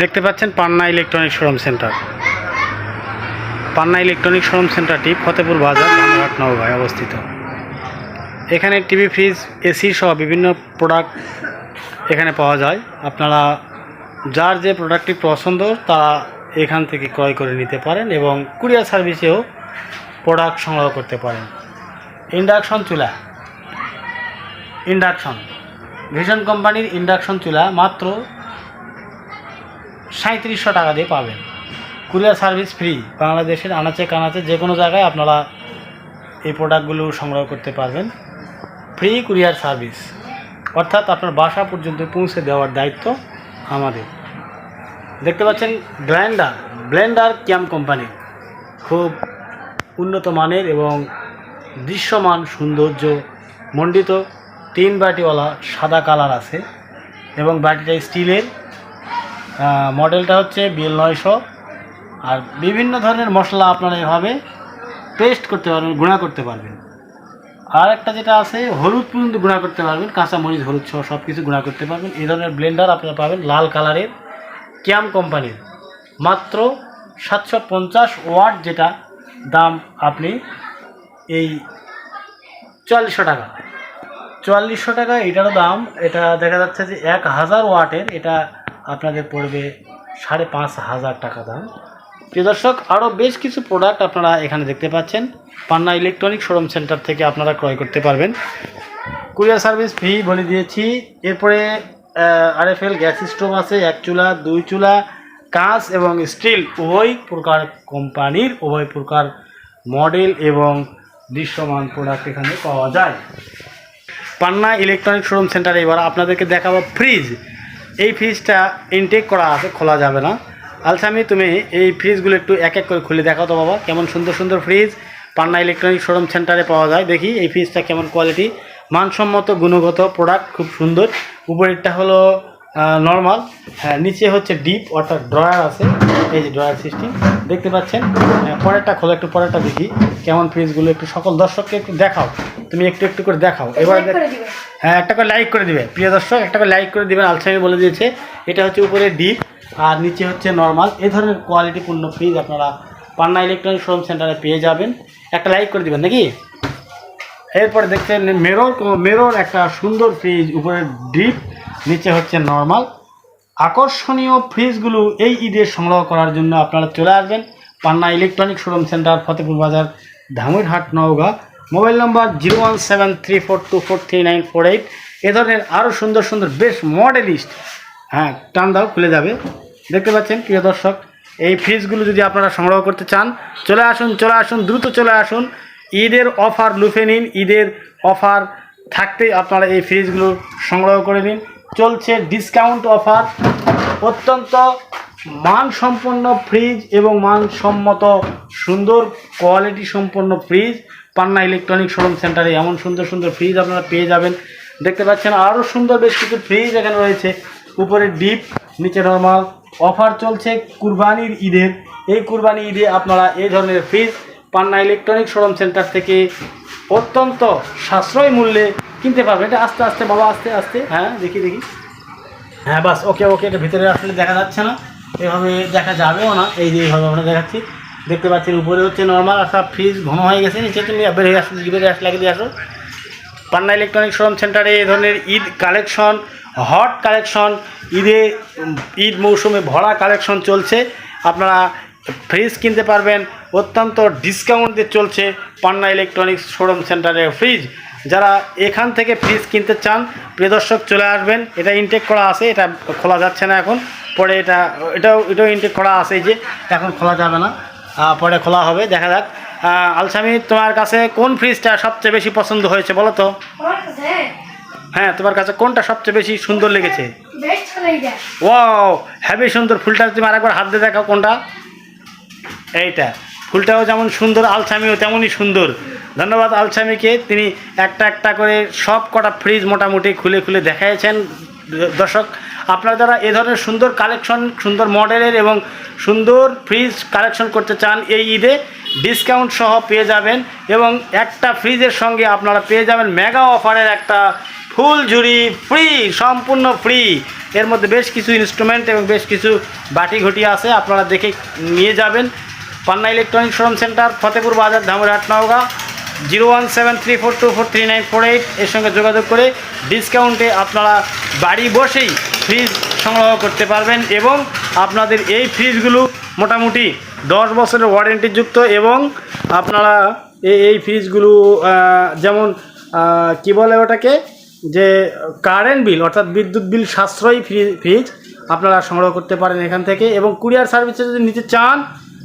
দেখতে পাচ্ছেন Panna electronic showroom centre. Panna electronic showroom সেন্টারটি ফতেপুর বাজার, ধানঘাট, নওগাঁয় অবস্থিত। এখানে টিভি, ফ্রিজ, এসি সহ বিভিন্ন প্রোডাক্ট এখানে পাওয়া যায়। আপনারা যার যে প্রোডাক্টটি পছন্দ তা এখান থেকে ক্রয় করে নিতে পারেন এবং কুরিয়ার সার্ভিসেও প্রোডাক্ট সংগ্রহ করতে পারেন। ইন্ডাকশন চুলা। ইন্ডাকশন। ভিশন কোম্পানির ইন্ডাকশন চুলা মাত্র সাঁত্রিশশো টাকা দিয়ে পাবেন। কুরিয়ার সার্ভিস ফ্রি, বাংলাদেশের আনাচে কানাচে যে কোনো জায়গায় আপনারা এই প্রোডাক্টগুলো সংগ্রহ করতে পারবেন। Free courier service. অর্থাৎ আপনার বাসা পর্যন্ত পৌঁছে দেওয়ার দায়িত্ব আমাদের। দেখতে পাচ্ছেন ব্লেন্ডার ব্লেন্ডার ক্যাম কোম্পানি। খুব উন্নত মানের এবং দৃশ্যমান, সৌন্দর্য মণ্ডিত তিন বাটিওয়ালা সাদা কালার আছে এবং বাটিটা স্টিলের। মডেলটা হচ্ছে বিএল নয়শো। আর বিভিন্ন ধরনের মশলা আপনারা এভাবে পেস্ট করতে পারবেন, গুঁড়া করতে পারবেন। আর একটা যেটা আছে, হলুদ পর্যন্ত গুঁড়া করতে পারবেন, কাঁচা মরিচ, হলুদ সহ সব কিছু গুঁড়া করতে পারবেন। এই ধরনের ব্লেন্ডার আপনারা পাবেন লাল কালারের, ক্যাম কোম্পানির। মাত্র সাতশো পঞ্চাশ ওয়াট যেটা দাম আপনি এই চুয়াল্লিশশো টাকা। চুয়াল্লিশশো টাকা এটারও দাম, এটা দেখা যাচ্ছে যে এক হাজার ওয়াটের, এটা আপনাদের পড়বে সাড়ে পাঁচ হাজার টাকা দাম। প্রিয় দর্শক আরও বেশ কিছু প্রোডাক্ট আপনারা এখানে দেখতে পাচ্ছেন। পান্না ইলেকট্রনিক শোরুম সেন্টার থেকে আপনারা ক্রয় করতে পারবেন। কুরিয়ার সার্ভিস ফ্রি বলে দিয়েছি। এরপরে আরএফএল গ্যাস স্টোভ আছে, এক চুলা, দুই চুলা, কাঁচ এবং স্টিল উভয় প্রকার কোম্পানির, উভয় প্রকার মডেল এবং দৃশ্যমান প্রোডাক্ট এখানে পাওয়া যায়। পান্না ইলেকট্রনিক শোরুম সেন্টারে এবার আপনাদেরকে দেখাবো ফ্রিজ এই ফ্রিজটা ইনটেক করা আছে, খোলা যাবে না। আলসামি, তুমি এই ফ্রিজগুলো একটু এক এক করে খুলে দেখাও তো বাবা। কেমন সুন্দর সুন্দর ফ্রিজ পান্না ইলেকট্রনিক শোরুম সেন্টারে পাওয়া যায়। দেখি এই ফ্রিজটা কেমন কোয়ালিটি মানসম্মত, গুণগত প্রোডাক্ট খুব সুন্দর। উপরেরটা হলো নর্মাল হ্যাঁ নিচে হচ্ছে ডিপ অর্থাৎ ড্রয়ার আছে। এই যে ড্রয়ার সিস্টেম দেখতে পাচ্ছেন? হ্যাঁ, পরেরটা খোলো একটু পরেরটা দেখি। কেমন ফ্রিজগুলো একটু সকল দর্শককে একটু দেখাও। তুমি একটু একটু করে দেখাও। এবার। হ্যাঁ একটা করে লাইক করে দিবে। প্রিয় দর্শক একটা করে লাইক করে দিবেন। আলসামি বলে দিয়েছে। এটা হচ্ছে উপরে ডিপ আর নিচে হচ্ছে নর্মাল এই ধরনের কোয়ালিটিপূর্ণ ফ্রিজ আপনারা পান্না ইলেকট্রনিক শোরুম সেন্টারে পেয়ে যাবেন। একটা লাইক করে দেবেন নাকি? এরপরে দেখছেন মেরোর মেরোর একটা সুন্দর ফ্রিজ উপরে ডিপ নিচে হচ্ছে নর্মাল আকর্ষণীয় ফ্রিজগুলো এই ঈদে সংগ্রহ করার জন্য আপনারা চলে আসবেন। Panna electronic showroom centre Fatehpur Bazar, Dhamoirhat, Naogaon. Mobile number zero one seven three four two four three nine four eight এ ধরনের আরও সুন্দর সুন্দর বেশ মডেলিস্ট হ্যাঁ টান দাও খুলে যাবে। দেখতে পাচ্ছেন, প্রিয় দর্শক, এই ফ্রিজগুলো যদি আপনারা সংগ্রহ করতে চান, চলে আসুন চলে আসুন, দ্রুত চলে আসুন। ঈদের অফার লুফে নিন, ঈদের অফার থাকতেই আপনারা এই ফ্রিজগুলো সংগ্রহ করে নিন। চলছে ডিসকাউন্ট অফার অত্যন্ত মানসম্পন্ন ফ্রিজ এবং মানসম্মত সুন্দর কোয়ালিটি সম্পন্ন ফ্রিজ পান্না ইলেকট্রনিক শোরুম সেন্টারে এমন সুন্দর সুন্দর ফ্রিজ আপনারা পেয়ে যাবেন। দেখতে পাচ্ছেন আরও সুন্দর বেশ কিছু ফ্রিজ এখানে রয়েছে। উপরে ডিপ নিচে নর্মাল অফার চলছে কুরবানির ঈদের এই কুরবানি ঈদে আপনারা এই ধরনের fridge Panna electronic showroom centre থেকে অত্যন্ত সাশ্রয় মূল্যে কিনতে পারবেন এটা আস্তে আস্তে বাবা, আস্তে আস্তে। হ্যাঁ দেখি দেখি। হ্যাঁ বাস, ওকে ওকে, এটা ভিতরে আসলে দেখা যাচ্ছে না। এভাবে দেখা যাবেও না। এই যে এইভাবে আমরা দেখাচ্ছি। দেখতে পাচ্ছেন, উপরে হচ্ছে নর্মাল আর সব ফ্রিজ ঘন হয়ে গেছে। নিচে তুমি বেরিয়ে আসো বেরিয়ে আসলে লাগিয়ে দিয়ে আসো। পান্না ইলেকট্রনিক শোরুম সেন্টারে এই ধরনের ঈদ কালেকশন হট কালেকশন ঈদে ঈদ মৌসুমে ভরা কালেকশন চলছে। আপনারা ফ্রিজ কিনতে পারবেন। অত্যন্ত ডিসকাউন্ট চলছে পান্না ইলেকট্রনিক্স শোরুম সেন্টারের ফ্রিজ যারা এখান থেকে ফ্রিজ কিনতে চান প্রিয় দর্শক চলে আসবেন। এটা ইনটেক করা আছে এটা খোলা যাচ্ছে না এখন। পরে এটা এটাও এটাও ইনটেক করা আছে যে এখন খোলা যাবে না। পরে খোলা হবে দেখা যাক। আলসামি তোমার কাছে কোন ফ্রিজটা সবচেয়ে বেশি পছন্দ হয়েছে বলো তো? হ্যাঁ তোমার কাছে কোনটা সবচেয়ে বেশি সুন্দর লেগেছে? ও হ্যাভি সুন্দর। ফুলটা তুমি আরেকবার হাত দিয়ে দেখাও কোনটা। এইটা। ফুলটাও যেমন সুন্দর আলসামিও তেমনই সুন্দর। ধন্যবাদ আলসামিকে। তিনি একটা একটা করে সব কটা ফ্রিজ মোটামুটি খুলে খুলে দেখাইছেন। দর্শক, আপনারা যারা এ ধরনের সুন্দর কালেকশন সুন্দর মডেলের এবং সুন্দর ফ্রিজ কালেকশন করতে চান, এই ঈদে ডিসকাউন্ট সহ পেয়ে যাবেন এবং একটা ফ্রিজের সঙ্গে আপনারা পেয়ে যাবেন মেগা অফারের একটা ফুল ঝুড়ি ফ্রি সম্পূর্ণ ফ্রি এর মধ্যে বেশ কিছু ইনস্ট্রুমেন্ট এবং বেশ কিছু বাটি ঘটি আছে, আপনারা দেখে নিয়ে যাবেন। Panna electronic showroom centre, Fatehpur Bazar Dhamoirhat Naogaon. Zero one seven three four two four three nine four eight এর সঙ্গে যোগাযোগ করে ডিসকাউন্টে আপনারা বাড়ি বসেই ফ্রিজ সংগ্রহ করতে পারবেন এবং আপনাদের এই ফ্রিজগুলো মোটামুটি দশ বছরের ওয়ারেন্টিযুক্ত এবং আপনারা এই ফ্রিজগুলো যেমন কি বলে ওটাকে? যে কারেন্ট বিল অর্থাৎ বিদ্যুৎ বিল সাশ্রয়ী ফ্রি- ফ্রিজ আপনারা সংগ্রহ করতে পারেন এখান থেকে এবং কুরিয়ার সার্ভিসে যদি নিতে চান,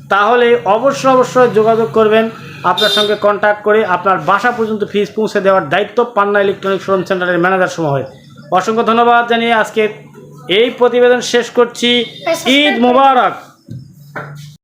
তাহলে অবশ্যই অবশ্যই যোগাযোগ করবেন আপনার সঙ্গে কন্ট্যাক্ট করে আপনার বাসা পর্যন্ত ফিজ পৌঁছে দেওয়ার দায়িত্ব পান্না ইলেকট্রনিক শোরুম সেন্টারের ম্যানেজার সময়। অসংখ্য ধন্যবাদ জানিয়ে আজকে এই প্রতিবেদন শেষ করছি। ঈদ মোবারক।